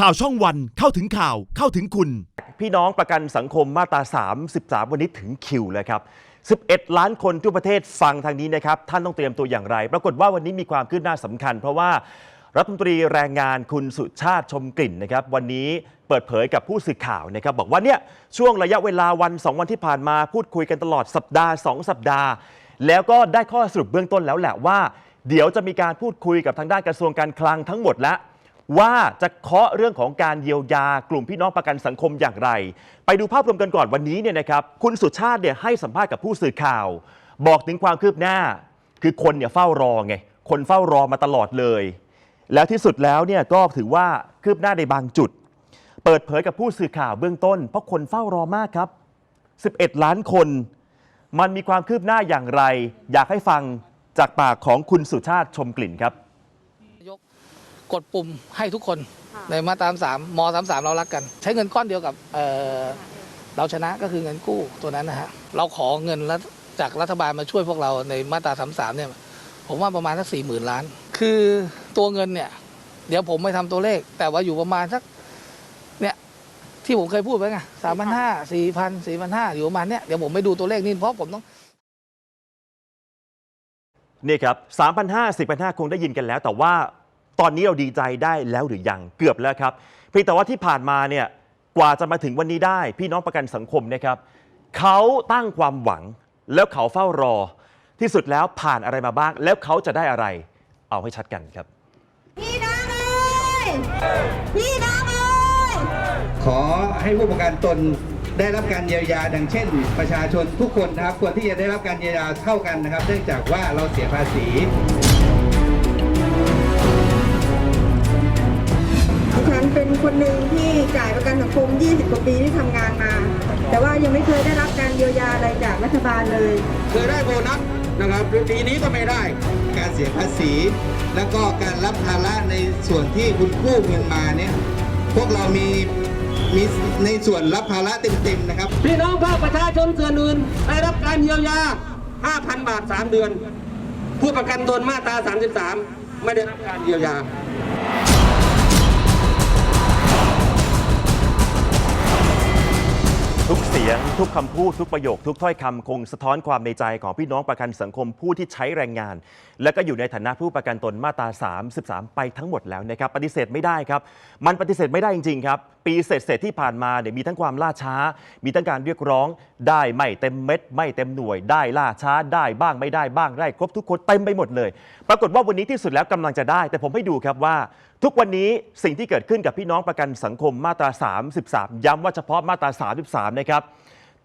ข่าวช่องวันเข้าถึงข่าวเข้าถึงคุณ พี่น้องประกันสังคมมาตรา 33 วันนี้ถึงคิวเลยครับ 11 ล้านคนทั่วประเทศฟังทางนี้นะครับ ท่านต้องเตรียมตัวอย่างไร ปรากฏว่าวันนี้มีความคืบหน้าสำคัญ เพราะว่ารัฐมนตรีแรงงานคุณสุชาติชมกลิ่นนะครับ วันนี้เปิดเผยกับผู้สื่อข่าวนะครับ บอกว่าเนี่ยช่วงระยะเวลาวัน 2 วันที่ผ่านมาพูดคุยกันตลอดสัปดาห์ 2 สัปดาห์ แล้วก็ได้ข้อสรุปเบื้องต้นแล้วแหละว่า เดี๋ยวจะมีการพูดคุยกับทางด้านกระทรวงการคลังทั้งหมดแล้ว ว่าจะเคาะเรื่องของการเยียวยากลุ่มพี่น้องประกันสังคมอย่างไร ไปดูภาพรวมกันก่อนวันนี้เนี่ยนะครับคุณสุชาติเนี่ยให้สัมภาษณ์กับผู้สื่อข่าว บอกถึงความคืบหน้า คือคนเนี่ยเฝ้ารอไงคนเฝ้ารอมาตลอดเลย แล้วที่สุดแล้วเนี่ยก็ถือว่าคืบหน้าในบางจุด เปิดเผยกับผู้สื่อข่าวเบื้องต้น เพราะคนเฝ้ารอมากครับ 11 ล้านคน มันมีความคืบหน้าอย่างไร อยากให้ฟังจากปากของคุณสุชาติชมกลิ่นครับ กกดปุ่มให้ทุกคนในมาตราสามมสามสามเรารักกัน ใช้เงินก้อนเดียวกับเอ่อเราชนะก็คือเงินกู้ตัวนั้นนะฮะเราขอเงินรัฐจากรัฐบาลมาช่วยพวกเราในมาตราสามสามเนี่ยผมว่าประมาณสักสี่หมื่นล้าน คือตัวเงินเนี่ย เดี๋ยวผมไม่ทำตัวเลข แต่ว่าอยู่ประมาณสักเนี่ยที่ผมเคยพูดไปไงสามพันห้าสี่พันสี่พันห้าอยู่ประมาณเนี้ยเดี๋ยวผมไปดูตัวเลขนี่เพราะผมต้องนี่ครับ3,500 4,500 คงได้ยินกันแล้ว แต่ว่า ตอนนี้เราดีใจได้แล้วหรือยังเกือบแล้วครับเพียงแต่ว่าที่ผ่านมาเนี่ยกว่าจะมาถึงวันนี้ได้ พี่น้องประกันสังคมนะครับเขาตั้งความหวัง แล้วเขาเฝ้ารอ ที่สุดแล้วผ่านอะไรมาบ้าง แล้วเขาจะได้อะไร เอาให้ชัดกันครับ พี่น้องเอ้ยพี่น้องเอ้ยขอให้ผู้ประกันตนได้รับการเยียวยาดังเช่น ประชาชนทุกคนนะครับควรที่จะได้รับการเยียวยาเท่ากันนะครับ เนื่องจากว่าเราเสียภาษี คนหนึ่งที่จ่ายประกันสังคม 20 กว่าปีที่ทำงานมา แต่ว่ายังไม่เคยได้รับการเยียวยาอะไรจากรัฐบาลเลย เคยได้โบนัสนะครับปีนี้ก็ไม่ได้ การเสียภาษี แล้วก็การรับภาระในส่วนที่คุณกู้เงินมาเนี่ย พวกเรามีมีในส่วนรับภาระเต็มๆนะครับ พี่น้องภาคประชาชนส่วนอื่นได้รับการเยียวยา 5,000 บาท 3 เดือน ผู้ประกันตนมาตรา 33 ไม่ได้รับการเยียวยา ทุกเสียง ทุกคำพูด ทุกประโยค ทุกถ้อยคำคงสะท้อนความในใจของพี่น้องประกันสังคมผู้ที่ใช้แรงงาน และก็อยู่ในฐานะผู้ประกันตนมาตรา 33 ไปทั้งหมดแล้วนะครับปฏิเสธไม่ได้ครับ มันปฏิเสธไม่ได้จริงๆครับ ปีเศษๆที่ผ่านมาเนี่ยมีทั้งความล่าช้า มีทั้งการเรียกร้อง ได้ไม่เต็มเม็ด ไม่เต็มหน่วย ได้ล่าช้าได้บ้างไม่ได้บ้างได้ครบทุกคนเต็มไปหมดเลย ปรากฏว่าวันนี้ที่สุดแล้วกำลังจะได้ แต่ผมให้ดูครับว่าทุกวันนี้สิ่งที่เกิดขึ้นกับพี่น้องประกันสังคมมาตรา 33 ย้ำว่าเฉพาะมาตรา 33 นะครับ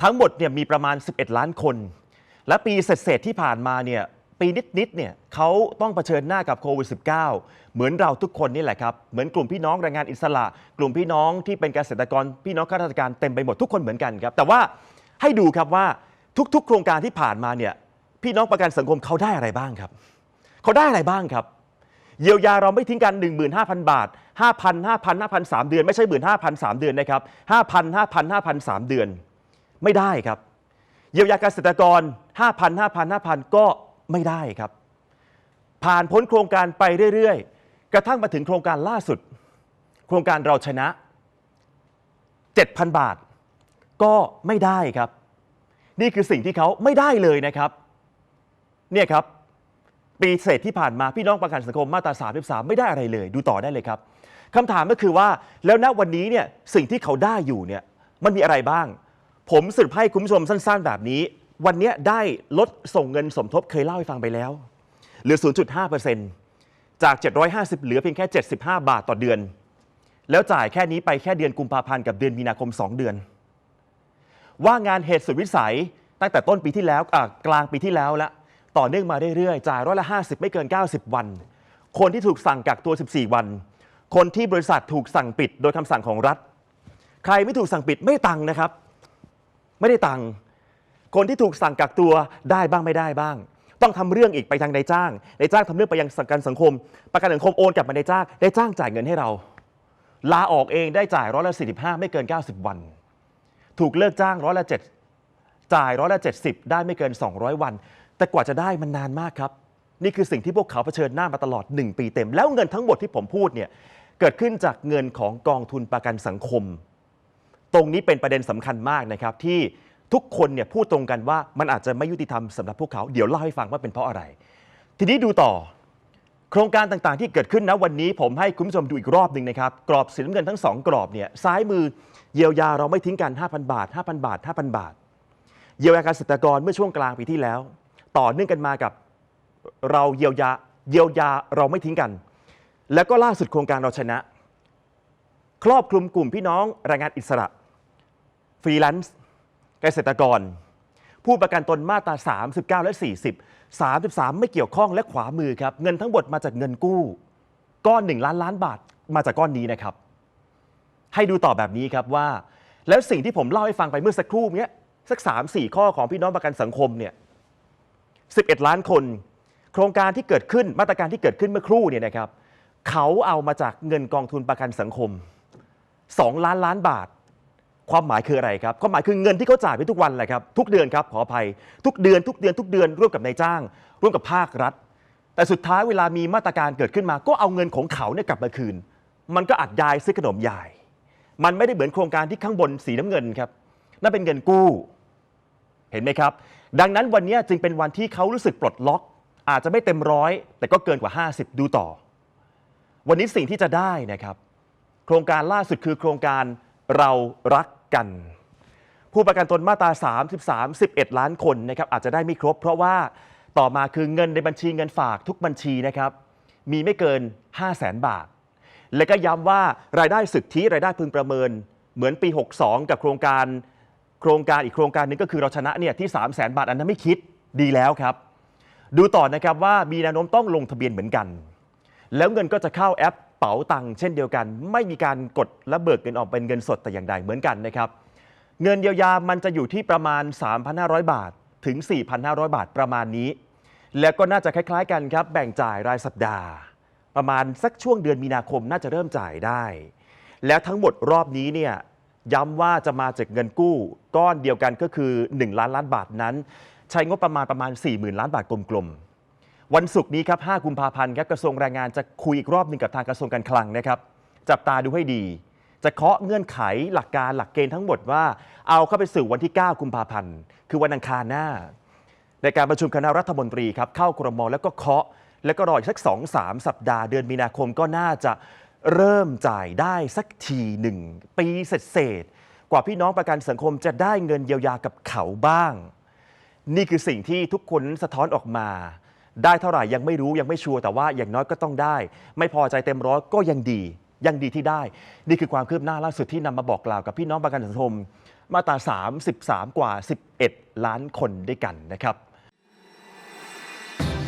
ทั้งหมดเนี่ยมีประมาณ 11 ล้านคน และปีเศษที่ผ่านมาเนี่ยปีนิดๆเนี่ยเขาต้องเผชิญหน้ากับโควิด -19 เหมือนเราทุกคนนี่แหละครับ เหมือนกลุ่มพี่น้องแรงงานอิสระ กลุ่มพี่น้องที่เป็นเกษตรกรพี่น้องข้าราชการเต็มไปหมดทุกคนเหมือนกันครับ แต่ว่าให้ดูครับว่าทุกๆ โครงการที่ผ่านมาเนี่ยพี่น้องประกันสังคมเขาได้อะไรบ้างครับ เขาได้อะไรบ้างครับ เยียวยาเราไม่ทิ้งกัน 15,000 บาท 5,000 5,000 5,000 3 เดือน ไม่ใช่ 15,000 3 เดือนนะครับ 5,000 5,000 5,000 3 เดือน ไม่ได้ครับ เยียวยาเกษตรกร 5,000 5,000 5,000 ก็ไม่ได้ครับ ผ่านพ้นโครงการไปเรื่อยๆ กระทั่งมาถึงโครงการล่าสุด โครงการเราชนะ 7,000 บาท ก็ไม่ได้ครับ นี่คือสิ่งที่เขาไม่ได้เลยนะครับ เนี่ยครับ ปีเศษที่ผ่านมาพี่น้องประกันสังคมมาตรา 33 ไม่ได้อะไรเลย ดูต่อได้เลยครับคำถามก็คือว่าแล้วณวันนี้เนี่ยสิ่งที่เขาได้อยู่เนี่ยมันมีอะไรบ้าง ผมสรุปให้คุณผู้ชมสั้น ๆ แบบนี้ วันเนี้ยได้ลดส่งเงินสมทบเคยเล่าให้ฟังไปแล้วเหลือ 0.5%จาก 750 เหลือเพียงแค่ 75 บาทต่อเดือน แล้วจ่ายแค่นี้ไปแค่เดือนกุมภาพันธ์กับเดือนมีนาคม 2 เดือน ว่างานเหตุสุดวิสัยตั้งแต่ต้นปีที่แล้วกลางปีที่แล้วละ ต่อเนื่องมาเรื่อยๆ จ่ายร้อยละ 50 ไม่เกิน 90 วัน คนที่ถูกสั่งกักตัว 14 วัน คนที่บริษัทถูกสั่งปิดโดยคำสั่งของรัฐ ใครไม่ถูกสั่งปิดไม่ตังค์นะครับ ไม่ได้ตังค์คนที่ถูกสั่งกักตัวได้บ้างไม่ได้บ้าง ต้องทำเรื่องอีกไปทางนายจ้างนายจ้างทำเรื่องไปยังประกันสังคม ประกันสังคมโอนกลับมานายจ้างนายจ้างจ่ายเงินให้เรา ลาออกเองได้จ่ายร้อยละ45ไม่เกิน 90 วัน ถูกเลิกจ้างร้อยละเจ็ดจ่ายร้อยละ70ได้ไม่เกิน 200 วัน แต่กว่าจะได้มันนานมากครับ นี่คือสิ่งที่พวกเขาเผชิญหน้ามาตลอด 1 ปีเต็ม แล้วเงินทั้งหมดที่ผมพูดเนี่ยเกิดขึ้นจากเงินของกองทุนประกันสังคม ตรงนี้เป็นประเด็นสำคัญมากนะครับ ที่ทุกคนเนี่ยพูดตรงกันว่ามันอาจจะไม่ยุติธรรมสำหรับพวกเขาเดี๋ยวเล่าให้ฟังว่าเป็นเพราะอะไร ทีนี้ดูต่อ โครงการต่างๆ ที่เกิดขึ้นนะวันนี้ ผมให้คุณผู้ชมดูอีกรอบหนึ่งนะครับกรอบสีน้ำเงินทั้ง 2 กรอบเนี่ยซ้ายมือเยียวยาเราไม่ทิ้งกัน 5,000 บาท 5,000 บาท 5,000 บาท เยียวยาเกษตรกรเมื่อช่วงกลางปีที่แล้ว ต่อเนื่องกันมากับเราเยียวยาเยียวยาเราไม่ทิ้งกัน แล้วก็ล่าสุดโครงการเราชนะ ครอบคลุมกลุ่มพี่น้องแรงงานอิสระ ฟรีแลนซ์เกษตรกร ผู้ประกันตนมาตรา 39 และ 40 33 ไม่เกี่ยวข้องและขวามือครับ เงินทั้งหมดมาจากเงินกู้ ก้อน 1 ล้านล้านบาทมาจากก้อนนี้นะครับ ให้ดูต่อแบบนี้ครับว่า แล้วสิ่งที่ผมเล่าให้ฟังไปเมื่อสักครู่เนี้ยสัก 3 4 ข้อของพี่น้องประกันสังคมเนี่ย 11 ล้านคน โครงการที่เกิดขึ้นมาตรการที่เกิดขึ้นเมื่อครู่เนี่ยนะครับเขาเอามาจากเงินกองทุนประกันสังคม 2 ล้านล้านบาท ความหมายคืออะไรครับความหมายคือเงินที่เขาจ่ายไปทุกวันแหละครับทุกเดือนครับขออภัย ทุกเดือนทุกเดือนทุกเดือนร่วมกับนายจ้าง ร่วมกับภาครัฐ แต่สุดท้ายเวลามีมาตรการเกิดขึ้นมา ก็เอาเงินของเขาเนี่ยกลับมาคืน มันก็อัดยายซื้อขนมยาย มันไม่ได้เหมือนโครงการที่ข้างบนสีน้ำเงินครับนั่นเป็นเงินกู้ เห็นไหมครับ ดังนั้นวันนี้จึงเป็นวันที่เขารู้สึกปลดล็อก อาจจะไม่เต็มร้อยแต่ก็เกินกว่า 50 ดูต่อ วันนี้สิ่งที่จะได้นะครับ โครงการล่าสุดคือโครงการเรารักกัน ผู้ประกันตนมาตรา33 11 ล้านคนนะครับอาจจะได้ไม่ครบ เพราะว่าต่อมาคือเงินในบัญชีเงินฝากทุกบัญชีนะครับมีไม่เกิน 5 0 0แสนบาท และก็ย้ำว่ารายได้สุทธิรายได้พึงประเมิน เหมือนปี 62 กับโครงการ โครงการอีกโครงการหนึงก็คือเราชนะเนี่ยที่3 0 0แสนบาทอันนั้นไม่คิดดีแล้วครับ ดูต่อนะครับว่ามีแนวโน้มต้องลงทะเบียนเหมือนกัน แล้วเงินก็จะเข้าแอปเป๋าตังค์เช่นเดียวกัน ไม่มีการกดและเบิกเงินออกเป็นเงินสดแต่อย่างใดเหมือนกันนะครับเงินเยียวยามันจะอยู่ที่ประมาณ 3,500 บาทถึง 4,500 บาทประมาณนี้ แล้วก็น่าจะคล้าย ๆ กันครับ แบ่งจ่ายรายสัปดาห์ ประมาณสักช่วงเดือนมีนาคมน่าจะเริ่มจ่ายได้ แล้วทั้งหมดรอบนี้เนี่ย ย้ำว่าจะมาจากเงินกู้ ก้อนเดียวกันก็คือ 1 ล้านล้านบาทนั้น ใช้งบประมาณประมาณ 40,000 ล้านบาทกลมๆ วันศุกร์นี้ครับ 5 กุมภาพันธ์ครับกระทรวงแรงงานจะคุยอีกรอบหนึ่งกับทางกระทรวงการคลังนะครับ จับตาดูให้ดี จะเคาะเงื่อนไขหลักการหลักเกณฑ์ทั้งหมดว่า เอาเข้าไปสู่วันที่ 9 กุมภาพันธ์คือวันอังคารหน้า ในการประชุมคณะรัฐมนตรีครับเข้ากรมแล้วก็เคาะ แล้วก็รออีกสัก 2-3 สัปดาห์เดือนมีนาคมก็น่าจะ เริ่มจ่ายได้สักทีหนึ่งปีเศษๆกว่าพี่น้องประกันสังคมจะได้เงินเยียวยากับเขาบ้าง นี่คือสิ่งที่ทุกคนสะท้อนออกมา ได้เท่าไหร่ยังไม่รู้ยังไม่ชัวร์แต่ว่าอย่างน้อยก็ต้องได้ ไม่พอใจเต็มร้อยก็ยังดี ยังดีที่ได้ นี่คือความคืบหน้าล่าสุดที่นำมาบอกกล่าวกับพี่น้องประกันสังคม มาตรา 33 กว่า 11 ล้านคนด้วยกันนะครับ